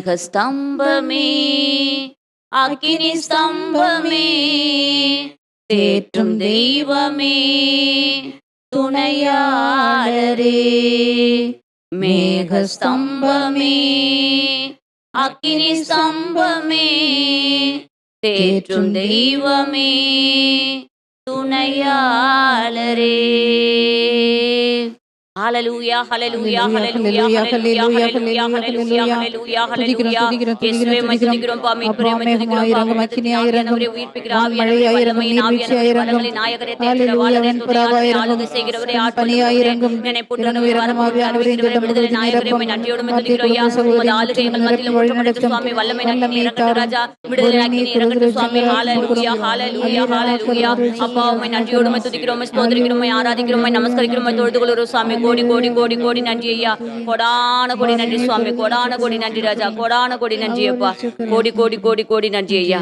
மேகஸ்தம்பமே அக்கினி ஸ்தம்பமே தேற்றும் தெய்வமே துணையாளரே. மேகஸ்தம்பமே அக்கினி ஸ்தம்பமே தேற்றும் தெய்வமே துணையாளரே. അപ്പാവുമായി സ്വാമി கோடி கோடி கோடி கோடி நன்றி ஐயா. கொடான கோடி நன்றி சுவாமி கொடான கோடி நன்றி ராஜா கொடான கோடி நன்றி அப்பா. கோடி கோடி கோடி கோடி நன்றி ஐயா.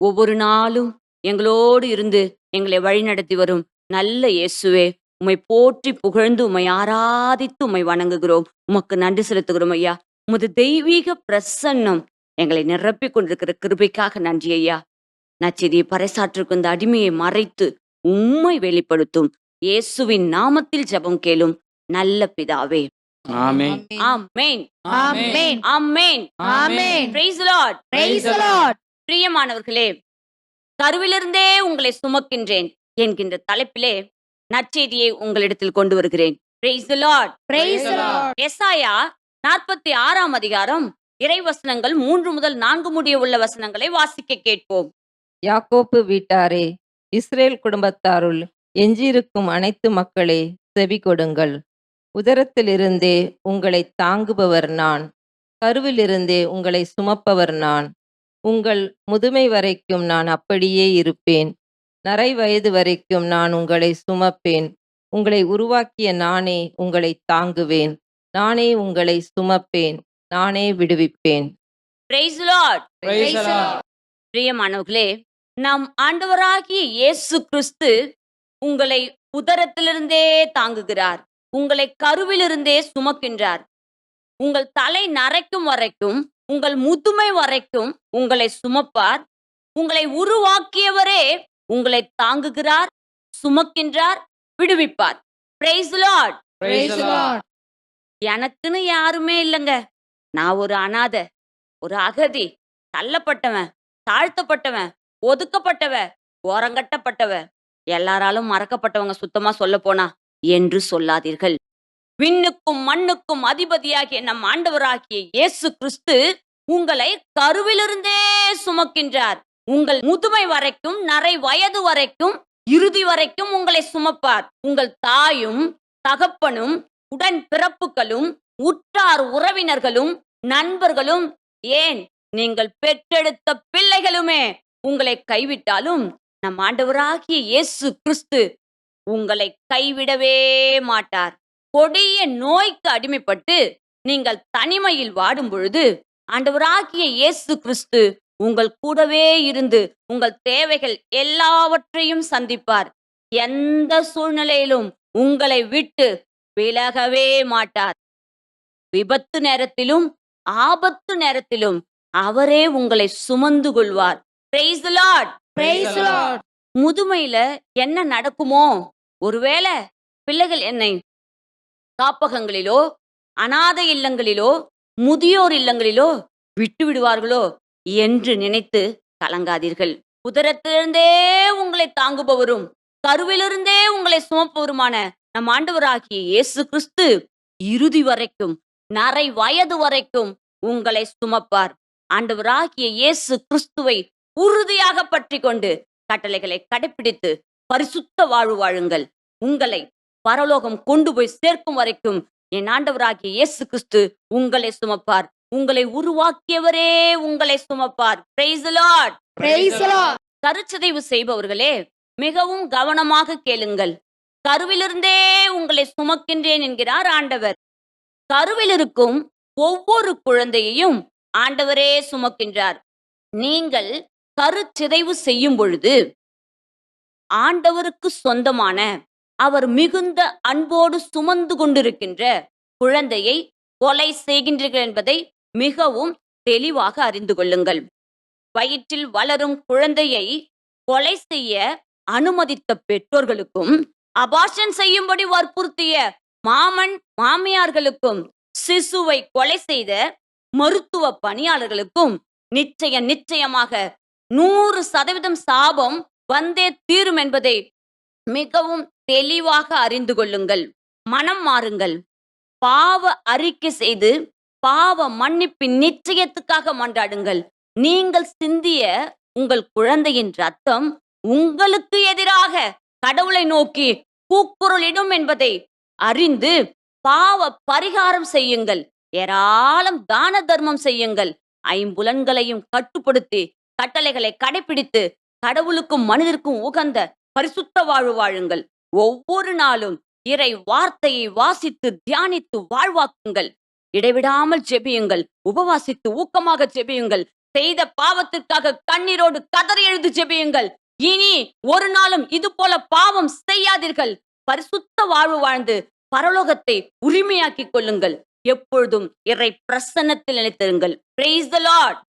ஒவ்வொரு நாளும் எங்களோடு இருந்து எங்களை வழி நடத்தி வரும் நல்ல இயேசுவே உம்மை போற்றி புகழ்ந்து உம்மை ஆராதித்து உம்மை வணங்குகிறோம். உமக்கு நன்றி செலுத்துகிறோம் ஐயா. உமது தெய்வீக பிரசன்னம் எங்களை நிரப்பி கொண்டிருக்கிற கிருபைக்காக நன்றி ஐயா. நச்செடியை பறைசாற்றிருக்கும் இந்த அடிமையை மறைத்து உண்மை வெளிப்படுத்தும். இயேசுவின் நாமத்தில் ஜெபம் கேளும் நல்ல பிதாவே. ஆமென். ஆமென். ஆமென். ஆமென். ஆமென். Praise Lord Praise the Lord. பிரியமானவர்களே கருவிலிருந்தே உங்களை சுமக்கின்றேன் என்கின்ற தலைப்பிலே நற்செய்தியை உங்களிடத்தில் கொண்டு வருகிறேன். Praise the Lord. Praise the Lord. எசாயா நாற்பத்தி ஆறாம் அதிகாரம் இறைவசனங்கள் மூன்று முதல் நான்கு முடிய உள்ள வசனங்களை வாசிக்க கேட்போம். யாக்கோப்பு வீட்டாரே இஸ்ரேல் குடும்பத்தாருள் எஞ்சியிருக்கும் அனைத்து மக்களே செவி கொடுங்கள். உதரத்திலிருந்தே உங்களை தாங்குபவர் நான். கருவிலிருந்தே உங்களை சுமப்பவர் நான். உங்கள் முதுமை வரைக்கும் நான் அப்படியே இருப்பேன். நரை வயது வரைக்கும் நான் உங்களை சுமப்பேன். உங்களை உருவாக்கிய நானே உங்களை தாங்குவேன். நானே உங்களை சுமப்பேன். நானே விடுவிப்பேன். Praise the Lord. Praise the Lord. பிரியமானவர்களே நம் ஆண்டவராகிய இயேசு கிறிஸ்து உங்களை உதரத்திலிருந்தே தாங்குகிறார். உங்களை கருவிலிருந்தே சுமக்கின்றார். உங்கள் தலை நரைக்கும் வரைக்கும் உங்கள் முதுமை வரைக்கும் உங்களை சுமப்பார். உங்களை உருவாக்கியவரே உங்களை தாங்குகிறார் சுமக்கின்றார் விடுவிப்பார். எனக்குன்னு யாருமே இல்லைங்க. நான் ஒரு அனாதை ஒரு அகதி தள்ளப்பட்டவன் தாழ்த்தப்பட்டவன் ஒதுக்கப்பட்டவன் ஓரங்கட்டப்பட்டவன். எல்லாராலும் மறக்கப்பட்டவங்க சுத்தமா சொல்ல போனா என்று சொல்லாதீர்கள். விண்ணுக்கும் மண்ணுக்கும் அதிபதியாகிய நம் ஆண்டவராகிய இயேசு கிறிஸ்து உங்களை கருவிலிருந்தே சுமக்கின்றார். உங்கள் முதுமை வரைக்கும் நரை வயது வரைக்கும் இறுதி வரைக்கும் உங்களை சுமப்பார். உங்கள் தாயும் தகப்பனும் உடன் பிறப்புகளும் உற்றார் உறவினர்களும் நண்பர்களும் ஏன்? நீங்கள் பெற்றெடுத்த பிள்ளைகளுமே உங்களை கைவிட்டாலும் நம் ஆண்டவராகிய இயேசு கிறிஸ்து உங்களை கைவிடவே மாட்டார். கொடிய நோய்க்கு அடிமைப்பட்டு நீங்கள் தனிமையில் வாடும் பொழுது ஆண்டவராகிய இயேசு கிறிஸ்து உங்கள் கூடவே இருந்து உங்கள் தேவைகள் எல்லாவற்றையும் சந்திப்பார். எந்த சூழ்நிலையிலும் உங்களை விட்டு விலகவே மாட்டார். விபத்து நேரத்திலும் ஆபத்து நேரத்திலும் அவரே உங்களை சுமந்து கொள்வார். முதுமையில என்ன நடக்குமோ ஒருவேளை பிள்ளைகள் என்னை காப்பகங்களிலோ அநாதை இல்லங்களிலோ முதியோர் இல்லங்களிலோ விட்டு விடுவார்களோ என்று நினைத்து கலங்காதீர்கள். உதரத்திலிருந்தே உங்களை தாங்குபவரும் கருவிலிருந்தே உங்களை சுமப்பவருமான நம் ஆண்டவராகிய இயேசு கிறிஸ்து இறுதி வரைக்கும் நரை வயது வரைக்கும் உங்களை சுமப்பார். ஆண்டவராகிய இயேசு கிறிஸ்துவை உறுதியாக பற்றி கொண்டு கட்டளைகளை கடைப்பிடித்து பரிசுத்த வாழ்வு வாழுங்கள். உங்களை பரலோகம் கொண்டு போய் சேர்க்கும் வரைக்கும் என் ஆண்டவராகிய இயேசு கிறிஸ்து உங்களை சுமப்பார். உங்களை உருவாக்கியவரே உங்களை சுமப்பார். கருச்சிதைவு செய்பவர்களே மிகவும் கவனமாக கேளுங்கள். கருவிலிருந்தே உங்களை சுமக்கின்றேன் என்கிறார் ஆண்டவர். கருவில் இருக்கும் ஒவ்வொரு குழந்தையையும் ஆண்டவரே சுமக்கின்றார். நீங்கள் கருச்சிதைவு செய்யும் பொழுது ஆண்டவருக்கு சொந்தமான அவர் மிகுந்த அன்போடு சுமந்து கொண்டிருக்கின்ற குழந்தையை கொலை செய்கின்றீர்கள் என்பதை மிகவும் தெளிவாக அறிந்து கொள்ளுங்கள். வயிற்றில் வளரும் குழந்தையை கொலை செய்ய அனுமதித்த பெற்றோர்களுக்கும் அபார்ஷன் செய்யும்படி வற்புறுத்திய மாமன் மாமியார்களுக்கும் சிசுவை கொலை செய்த மருத்துவ பணியாளர்களுக்கும் நிச்சய நிச்சயமாக நூறு சதவீதம் சாபம் வந்தே தீரும் என்பதை மிகவும் தெளிவாக அறிந்து கொள்ளுங்கள். மனம் மாறுங்கள். பாவ அறிக்கை செய்து பாவ மன்னிப்பின் நிச்சயத்துக்காக மன்றாடுங்கள். நீங்கள் சிந்திய உங்கள் குழந்தையின் ரத்தம் உங்களுக்கு எதிராக கடவுளை நோக்கி கூக்குரலிடும் என்பதை அறிந்து பாவ பரிகாரம் செய்யுங்கள். ஏராளம் தான தர்மம் செய்யுங்கள். ஐம்புலன்களையும் கட்டுப்படுத்தி கட்டளைகளை கடைபிடித்து கடவுளுக்கும் மனிதருக்கும் உகந்த பரிசுத்த வாழ்வு வாழுங்கள். ஒவ்வொரு நாளும் இறை வார்த்தையை வாசித்து தியானித்து வாழ்வாக்குங்கள். இடைவிடாமல் ஜெபியுங்கள். உபவாசித்து ஊக்கமாக ஜெபியுங்கள். செய்த பாவத்திற்காக கண்ணீரோடு கதறி எழுது ஜெபியுங்கள். இனி ஒரு நாளும் இது போல பாவம் செய்யாதீர்கள். பரிசுத்த வாழ்வு வாழ்ந்து பரலோகத்தை உரிமையாக்கிக் கொள்ளுங்கள். எப்பொழுதும் இறை பிரசன்னத்தில் நிலைத்திருங்கள். பிரைஸ் த லார்ட்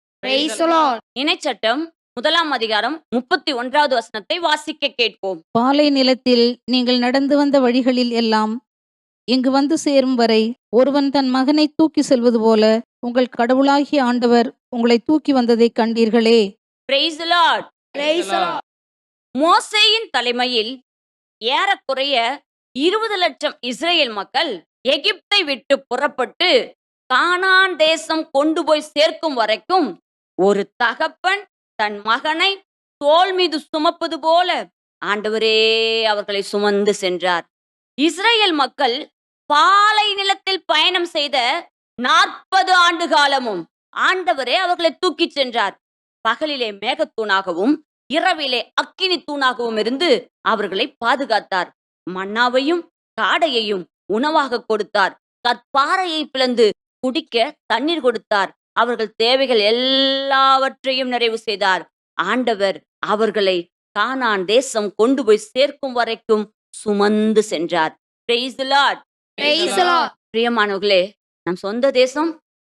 இணைச்சட்டம் முதலாம் அதிகாரம் முப்பத்தி ஒன்றாவது வசனத்தை வாசிக்க கேட்போம். பாலை நிலத்தில் நீங்கள் நடந்து வந்த வழிகளில் எல்லாம் இங்கு வந்து சேரும் வரை ஒருவன் தன் மகனை தூக்கி செல்வது போல உங்கள் கடவுளாகிய ஆண்டவர் உங்களை தூக்கி வந்ததை கண்டீர்களே. மோசேயின் தலைமையில் ஏறக்குறைய இருபது லட்சம் இஸ்ரேல் மக்கள் எகிப்தை விட்டு புறப்பட்டு கானான் தேசம் கொண்டு போய் சேர்க்கும் வரைக்கும் ஒரு தகப்பன் தன் மகனை தோள் மீது சுமப்பது போல ஆண்டவரே அவர்களை சுமந்து சென்றார். இஸ்ரேல் மக்கள் பாலை நிலத்தில் பயணம் செய்த நாற்பது ஆண்டு காலமும் ஆண்டவரே அவர்களை தூக்கிச் சென்றார். பகலிலே மேகத்தூணாகவும் இரவிலே அக்கினி தூணாகவும் இருந்து அவர்களை பாதுகாத்தார். மன்னாவையும் காடையையும் உணவாக கொடுத்தார். கற்பாறையை பிளந்து குடிக்க தண்ணீர் கொடுத்தார். அவர்கள் தேவைகள் எல்லாவற்றையும் நிறைவு செய்தார் ஆண்டவர் அவர்களை கானான் தேசம் கொண்டு போய் சேர்க்கும் வரைக்கும் சுமந்து சென்றார் Praise the Lord. Praise the Lord. பிரியமானவர்களே நம் சொந்த தேசம்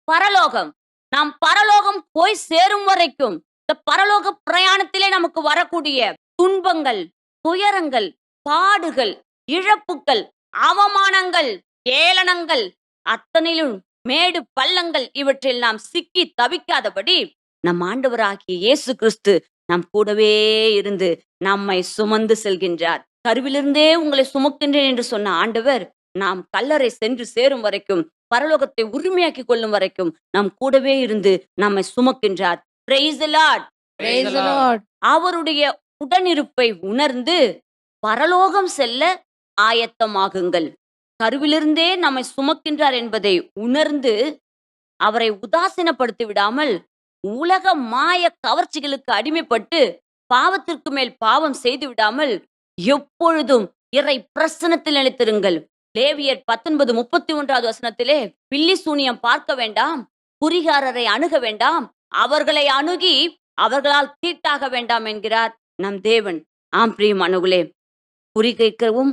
பரலோகம் நாம் பரலோகம் போய் சேரும் வரைக்கும் இந்த பரலோக பிரயாணத்திலே நமக்கு வரக்கூடிய துன்பங்கள் துயரங்கள் பாடுகள் இழப்புகள் அவமானங்கள் ஏளனங்கள் அத்தனையிலும் மேடு பள்ளங்கள் இவற்றில் நாம் சிக்கி தவிக்காதபடி நம் ஆண்டவராகிய இயேசு கிறிஸ்து நம் கூடவே இருந்து நம்மை சுமந்து செல்கின்றார் கருவிலிருந்தே உங்களை சுமக்கின்றேன் என்று சொன்ன ஆண்டவர் நாம் கல்லறை சென்று சேரும் வரைக்கும் பரலோகத்தை உரிமையாக்கி கொள்ளும் வரைக்கும் நம் கூடவே இருந்து நம்மை சுமக்கின்றார் Praise the Lord. Praise the Lord. அவருடைய உடனிருப்பை உணர்ந்து பரலோகம் செல்ல ஆயத்தமாகுங்கள் கருவிலிருந்தே நம்மை சுமக்கின்றார் என்பதை உணர்ந்து அவரை உதாசீனப்படுத்தி விடாமல் உலக மாய கவர்ச்சிகளுக்கு அடிமைப்பட்டு பாவத்திற்கு மேல் பாவம் செய்து விடாமல் எப்பொழுதும் இறை பிரசனத்தில் நிலைத்திருங்கள். லேவியர் பத்தொன்பது முப்பத்தி ஒன்றாவது வசனத்திலே பில்லி சூனியம் பார்க்க வேண்டாம் குறிகாரரை அணுக வேண்டாம் அவர்களை அணுகி அவர்களால் தீட்டாக வேண்டாம் என்கிறார் நம் தேவன். ஆம் பிரியமானவர்களே குறி கேட்கவும்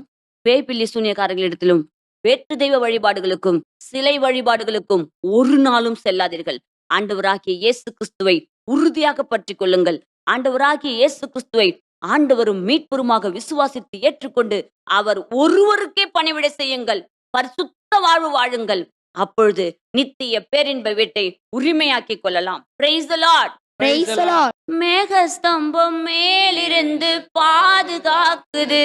பேய்பில்லி சூனியக்காரர்களிடத்திலும் வேற்று தெய்வ வழிபாடுகளுக்கும் சிலை வழிபாடுகளுக்கும் ஒரு நாளும் செல்லாதீர்கள். ஆண்டவராகிய இயேசு கிறிஸ்துவை உறுதியாக பற்றி கொள்ளுங்கள் ஆண்டவராகிய இயேசு கிறிஸ்துவை ஆண்டவரும் மீட்பருமாக விசுவாசித்து ஏற்றுக்கொண்டு அவர் ஒருவருக்கே பணிவிட செய்யுங்கள். பரிசுத்த வாழ்வு வாழுங்கள். அப்பொழுது நித்திய பேரின்ப வீட்டை உரிமையாக்கிக் கொள்ளலாம். Lord. மேகஸ்தம்பம் மேலிருந்து பாதுகாக்குது.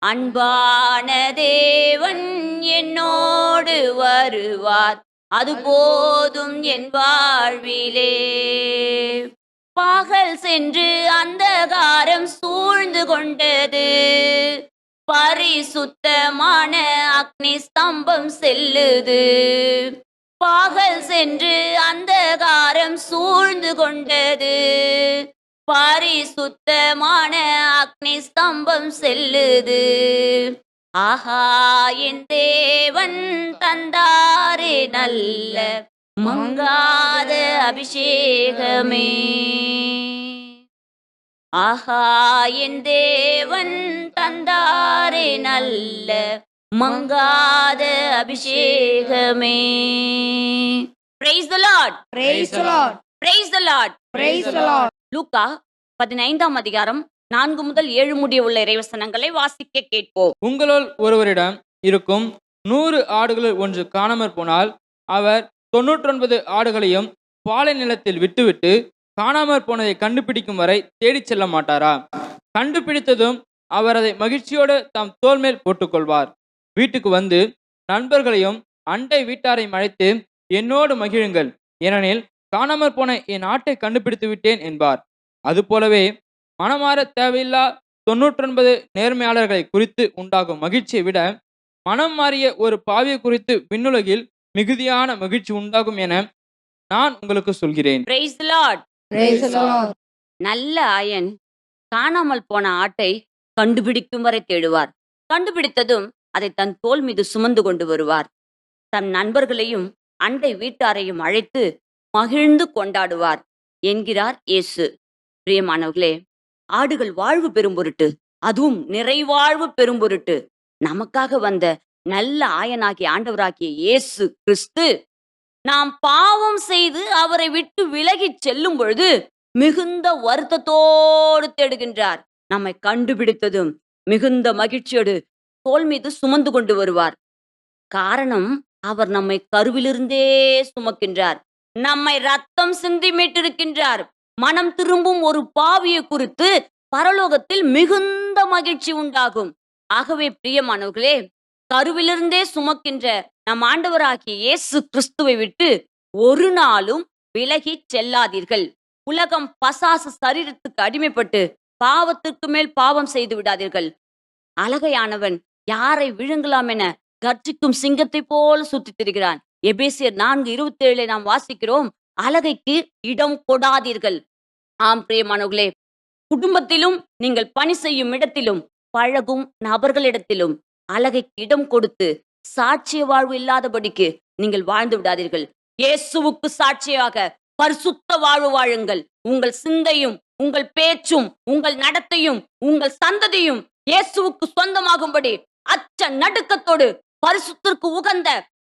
அன்பான தேவன் என்னோடு வருவார். அது போதும் என் வாழ்விலே. பகல் சென்று அந்தகாரம் சூழ்ந்து கொண்டது. பரிசுத்தமான அக்னி ஸ்தம்பம் செல்லுது. பாகல் சென்று அந்தகாரம் சூழ்ந்து கொண்டது. பரிசுத்தமான அக்னி ஸ்தம்பம் செல்லுது. ஆஹா என் தேவன் தந்தாரே நல்ல மங்காத அபிஷேகமே. ஆஹா என் தேவன் தந்தாரே நல்ல மங்காத அபிஷேகமே. Praise the Lord Praise the Lord. Praise the Lord Praise the Lord. லூக்கா பதினைந்தாம் அதிகாரம் நான்கு முதல் ஏழு முடிய உள்ள இறைவசனங்களை வாசிக்க கேட்போம். உங்களுள் ஒருவரிடம் இருக்கும் நூறு ஆடுகளில் ஒன்று காணாமற் போனால் அவர் தொன்னூற்றொன்பது ஆடுகளையும் பாலை நிலத்தில் விட்டுவிட்டு காணாமற் போனதை கண்டுபிடிக்கும் வரை தேடிச் செல்ல மாட்டாரா? கண்டுபிடித்ததும் அவர் அதை மகிழ்ச்சியோடு தம் தோல் மேல் போட்டுக்கொள்வார். வீட்டுக்கு வந்து நண்பர்களையும் அண்டை வீட்டாரையும் அழைத்து என்னோடு மகிழுங்கள். ஏனெனில் காணாமற் போன என் ஆட்டை கண்டுபிடித்து விட்டேன் என்பார். அதுபோலவே மனமாற தேவையில்லா தொன்னூற்றொன்பது நேர்மையாளர்களை குறித்து உண்டாகும் மகிழ்ச்சியை விட மனம் மாறிய ஒரு பாவியை குறித்து விண்ணுலகில் மிகுதியான மகிழ்ச்சி உண்டாகும் என நான் உங்களுக்கு சொல்கிறேன். நல்ல ஆயன் காணாமல் போன ஆட்டை கண்டுபிடிக்கும் வரை தேடுவார். கண்டுபிடித்ததும் அதை தன் தோள் மீது சுமந்து கொண்டு வருவார். தன் நண்பர்களையும் அண்டை வீட்டாரையும் அழைத்து மகிழ்ந்து கொண்டாடுவார் என்கிறார் இயேசு. பிரியமானவர்களே ஆடுகள் வாழ்வு பெறும் பொருட்டு அதுவும் நிறைவாழ்வு பெறும் பொருட்டு நமக்காக வந்த நல்ல ஆயனாகிய ஆண்டவராகிய இயேசு கிறிஸ்து நாம் பாவம் செய்து அவரை விட்டு விலகிச் செல்லும் பொழுது மிகுந்த வருத்தத்தோடு தேடுகின்றார். நம்மை கண்டுபிடித்ததும் மிகுந்த மகிழ்ச்சியோடு தோல் மீது சுமந்து கொண்டு வருவார். காரணம் அவர் நம்மை கருவிலிருந்தே சுமக்கின்றார். நம்மை ரத்தம் சிந்தி மீட்டிருக்கின்றார். மனம் திரும்பும் ஒரு பாவியை குறித்து பரலோகத்தில் மிகுந்த மகிழ்ச்சி உண்டாகும். ஆகவே பிரியமானவர்களே கருவிலிருந்தே சுமக்கின்ற நம் ஆண்டவராகிய இயேசு கிறிஸ்துவை விட்டு ஒரு நாளும் விலகி செல்லாதீர்கள். உலகம் பசாசு சரீரத்துக்கு அடிமைப்பட்டு பாவத்திற்கு மேல் பாவம் செய்து விடாதீர்கள். அழகையானவன் யாரை விழுங்கலாம் என கர்ஜிக்கும் சிங்கத்தை போல சுத்தித் திரிகிறான். எபேசியர் நான்கு இருபத்தி ஏழை நாம் வாசிக்கிறோம் அழகைக்கு இடம் கொடாதீர்கள். ஆம் பிரியமானவர்களே குடும்பத்திலும் நீங்கள் பணி செய்யும் இடத்திலும் பழகும் நபர்களிடத்திலும் அழகைக்கு இடம் கொடுத்து சாட்சிய வாழ்வு இல்லாதபடிக்கு நீங்கள் வாழ்ந்து விடாதீர்கள். இயேசுவுக்கு சாட்சியாக பரிசுத்த வாழ்வு வாழுங்கள். உங்கள் சிந்தையும் உங்கள் பேச்சும் உங்கள் நடத்தையும் உங்கள் சந்ததியும் இயேசுவுக்கு சொந்தமாகும்படி அச்ச நடுக்கத்தோடு பரிசுத்திற்கு உகந்த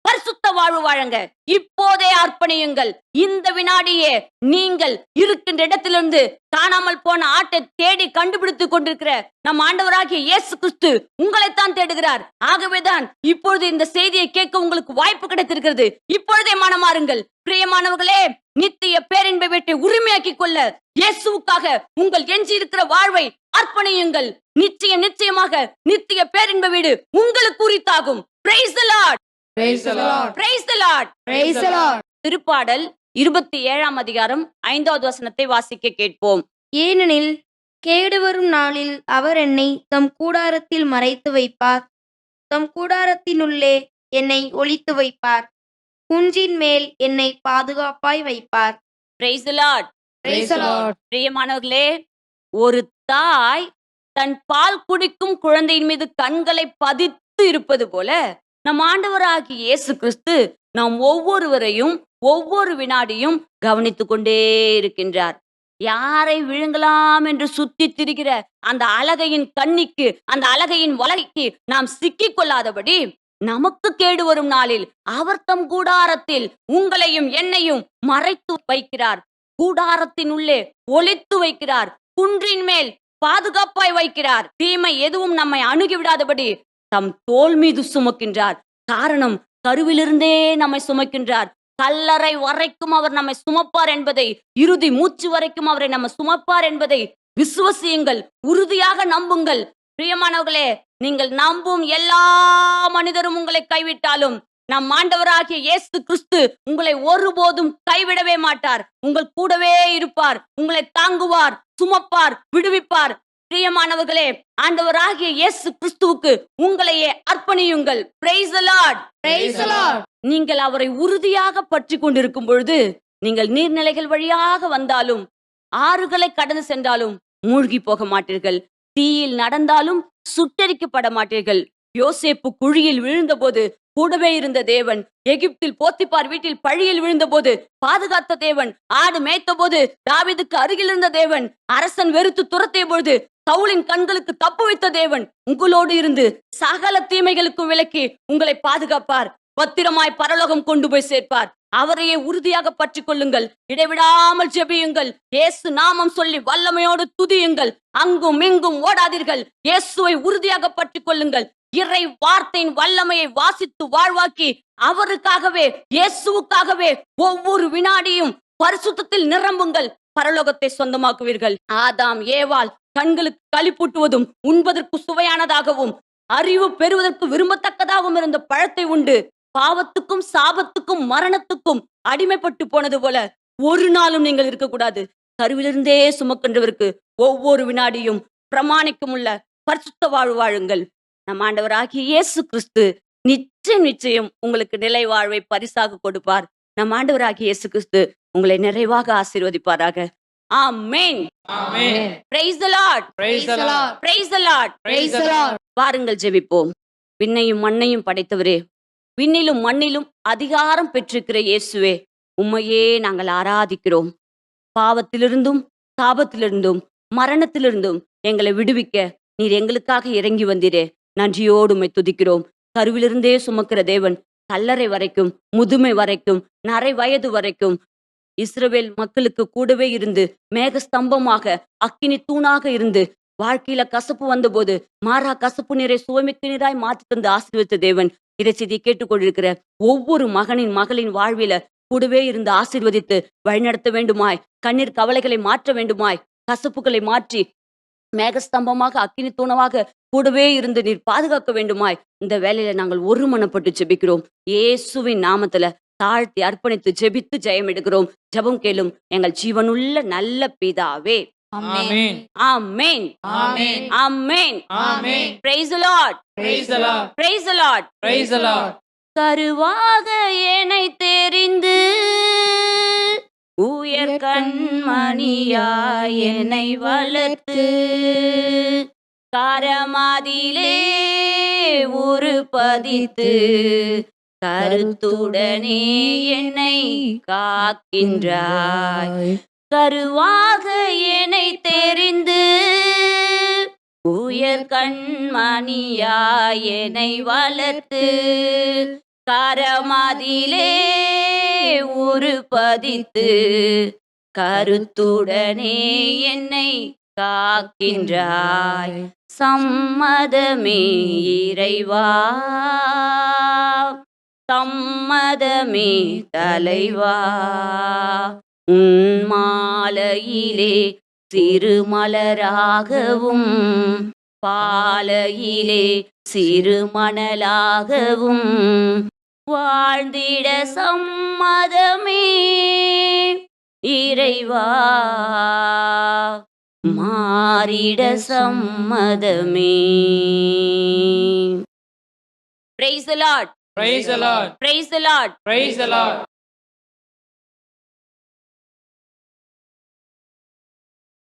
பரிசுத்த வாழ்வு வாழுங்க இப்போதே அர்ப்பணியுங்கள். இந்த வினாடியே நீங்கள் இருக்கின்ற இடத்திலிருந்து காணாமல் போன ஆட்டை தேடி கண்டுபிடித்துக் கொண்டிருக்கிற நம் ஆண்டவராகிய இயேசு கிறிஸ்து உங்களைத்தான் தேடுகிறார். ஆகவேதான் இப்பொழுது இந்த செய்தியை கேட்க உங்களுக்கு வாய்ப்பு கிடைத்திருக்கிறது. இப்பொழுதே மனமாறுங்கள். பிரியமானவர்களே நித்திய பேரின்ப வீட்டை உரிமையாக்கிக் கொள்ள இயேசுவுக்காக உங்கள் எஞ்சி இருக்கிற வாழ்வை அர்ப்பணியுங்கள். நிச்சயம் நிச்சயமாக நித்திய பேரின்ப வீடு உங்களுக்கு குறித்தாகும் praise Lord Lord! Praise the Lord. Praise the Lord! Praise the Lord. திருப்பாடல் இருபத்தி ஏழாம் அதிகாரம் ஐந்தாவது வசனத்தை வாசிக்க கேட்போம் ஏனெனில் கேடு வரும் நாளில் அவர் என்னை தம் கூடாரத்தில் மறைத்து வைப்பார் தம் கூடாரத்தினுள்ளே என்னை ஒளித்து வைப்பார் குன்றின் மேல் என்னை பாதுகாப்பாய் வைப்பார் Praise the Lord! Praise the Lord. பிரியமானவர்களே ஒரு தாய் தன் பால் குடிக்கும் குழந்தையின் மீது கண்களை பதித்து இருப்பது போல நம் ஆண்டவராகிய இயேசு கிறிஸ்து நாம் ஒவ்வொருவரையும் ஒவ்வொரு வினாடியும் கவனித்துக் கொண்டே இருக்கின்றார். யாரை விழுங்கலாம் என்று சுத்தி திரிகிற அந்த அழகையின் கண்ணிக்கு அந்த அழகையின் வலைக்கு நாம் சிக்கிக் கொள்ளாதபடி நமக்கு கேடு வரும் நாளில் அவர் தம் கூடாரத்தில் உங்களையும் என்னையும் மறைத்து வைக்கிறார். கூடாரத்தின் உள்ளே ஒளித்து வைக்கிறார். குன்றின் மேல் பாதுகாப்பாய் வைக்கிறார். தீமை எதுவும் நம்மை அணுகி விடாதபடி தம் தோல் மீது சுமக்கின்றார். காரணம் கருவிலிருந்தே நம்மை சுமக்கின்றார். கல்லறை வரைக்கும் அவர் நம்மை சுமப்பார் என்பதை இறுதி மூச்சு வரைக்கும் அவரை நம்ம சுமப்பார் என்பதை விசுவசியுங்கள். உறுதியாக நம்புங்கள். பிரியமானவர்களே நீங்கள் நம்பும் எல்லா மனிதரும் உங்களை கைவிட்டாலும் நம் ஆண்டவராகிய இயேசு கிறிஸ்து உங்களை ஒருபோதும் கைவிடவே மாட்டார். உங்கள் கூடவே இருப்பார். உங்களை தாங்குவார் சுமப்பார் விடுவிப்பார். பிரியமானவர்களே ஆண்டவராகிய இயேசு கிறிஸ்துவுக்கு உங்களையே அர்ப்பணியுங்கள். Praise the Lord. நீங்கள் அவரை உறுதியாக பற்றி கொண்டிருக்கும் பொழுது நீங்கள் நீர்நிலைகள் வழியாக வந்தாலும் ஆறுகளை கடந்து சென்றாலும் மூழ்கி போக மாட்டீர்கள். தீயில் நடந்தாலும் சுட்டரிக்கப்பட மாட்டீர்கள். யோசேப்பு குழியில் விழுந்தபோது கூடவே இருந்த தேவன் எகிப்தில் போத்திப்பார் வீட்டில் பழியில் விழுந்தபோது பாதுகாத்த தேவன் ஆடு மேய்த்த போது தாவீதுக்கு அருகில் இருந்த தேவன் அரசன் வெறுத்து துரத்திய பொழுது சவுலின் கண்களுக்கு தப்பு வைத்த தேவன் உங்களோடு இருந்து சகல தீமைகளுக்கும் விலக்கி உங்களை பாதுகாப்பார். பத்திரமாய் பரலோகம் கொண்டு போய் சேர்ப்பார். அவரையே உறுதியாக பற்றி கொள்ளுங்கள் இடைவிடாமல் ஜெபியுங்கள். இயேசு நாமம் சொல்லி வல்லமையோடு துதியுங்கள். அங்கும் இங்கும் ஓடாதீர்கள். இயேசுவை உறுதியாக பற்றி கொள்ளுங்கள் இறை வார்த்தையின் வல்லமையை வாசித்து வாழ்வாக்கி அவருக்காகவே இயேசுவுக்காகவே ஒவ்வொரு வினாடியும் பரிசுத்தத்தில் நிரம்புங்கள். பரலோகத்தை சொந்தமாக்குவீர்கள். ஆதாம் ஏவாள் கண்களுக்கு களிப்பூட்டுவதும் உண்பதற்கு சுவையானதாகவும் அறிவு பெறுவதற்கு விரும்பத்தக்கதாகவும் இருந்த பழத்தை உண்டு. பாவத்துக்கும் சாபத்துக்கும் மரணத்துக்கும் அடிமைப்பட்டு போனது போல ஒரு நாளும் நீங்கள் இருக்கக்கூடாது. கருவிலிருந்தே சுமக்கின்றவருக்கு ஒவ்வொரு வினாடியும் பிரமாணிக்கும் உள்ள பரிசுத்த வாழ்வு வாழுங்கள். நம் ஆண்டவராகிய இயேசு கிறிஸ்து நிச்சயம் நிச்சயம் உங்களுக்கு நிலை வாழ்வை பரிசாக கொடுப்பார். நம் ஆண்டவராகிய இயேசு கிறிஸ்து உங்களை நிறைவாக ஆசீர்வதிப்பாராக. ஆமென். Praise the Lord. Praise the. வாருங்கள் ஜெபிப்போம். விண்ணையும் மண்ணையும் படைத்தவரே விண்ணிலும் மண்ணிலும் அதிகாரம் பெற்றிருக்கிற இயேசுவே உம்மையே நாங்கள் ஆராதிக்கிறோம். பாவத்திலிருந்தும் சாபத்திலிருந்தும் மரணத்திலிருந்தும் எங்களை விடுவிக்க நீர் எங்களுக்காக இறங்கி வந்தீரே. நன்றியோடு துதிக்கிறோம். கருவிலிருந்தே சுமக்கிற தேவன் கல்லறை வரைக்கும் முதுமை வரைக்கும் நரை வயது வரைக்கும் இஸ்ரவேல் மக்களுக்கு கூடவே இருந்து மேக ஸ்தம்பமாக அக்கினி தூணாக இருந்து வாழ்க்கையில கசப்பு வந்தபோது மாறா கசப்பு நீரை சுவைமிக்க நீராய் மாற்றி தந்து ஆசீர்வதித்த தேவன் இதை செய்தி கேட்டுக்கொண்டிருக்கிற ஒவ்வொரு மகனின் மகளின் வாழ்வில கூடவே இருந்து ஆசீர்வதித்து வழிநடத்த வேண்டுமாய் கண்ணீர் கவலைகளை மாற்ற வேண்டுமாய் கசப்புகளை மாற்றி மேகஸ்தம்பமாக அக்கினி தூணமாக கூடவே இருந்து நீர் பாதுகாக்க வேண்டுமாய் இந்த வேலையில நாங்கள் ஒருமனப்பட்டு ஜெபிக்கிறோம் இயேசுவின் நாமத்துல தாழ்த்தி அர்ப்பணித்து ஜெபித்து ஜெயம் எடுக்கிறோம் ஜெபம் கேளும் எங்கள் ஜீவனுள்ள நல்ல பிதாவே ஆமென். ஆமென் ஆமென். ஆமென் ஆமென். Praise the Lord Praise the Lord. Praise the Lord Praise the Lord. கருவாக என்னை தெரிந்து உயர் கண்மணியாய் என்னை வளர்த்து. கரமாதிலே ஒரு பதித்து கருத்துடனே என்னை காக்கின்றாய். கருவாக என்னை தெரிந்து உயர் கண்மணியாய் என்னை வளர்த்து. கரமதிலே ஒரு பதித்து கருத்துடனே என்னை காக்கின்றாய். சம்மதமே இறைவா. சம்மதமே தலைவா. உன் மாலையிலே சிறுமலராகவும் பாலையிலே சிறுமணலாகவும் வாழ்ந்திட சம்மதமே இறைவா மாறிட சம்மதமே Praise the Lord. Praise the Lord. Praise the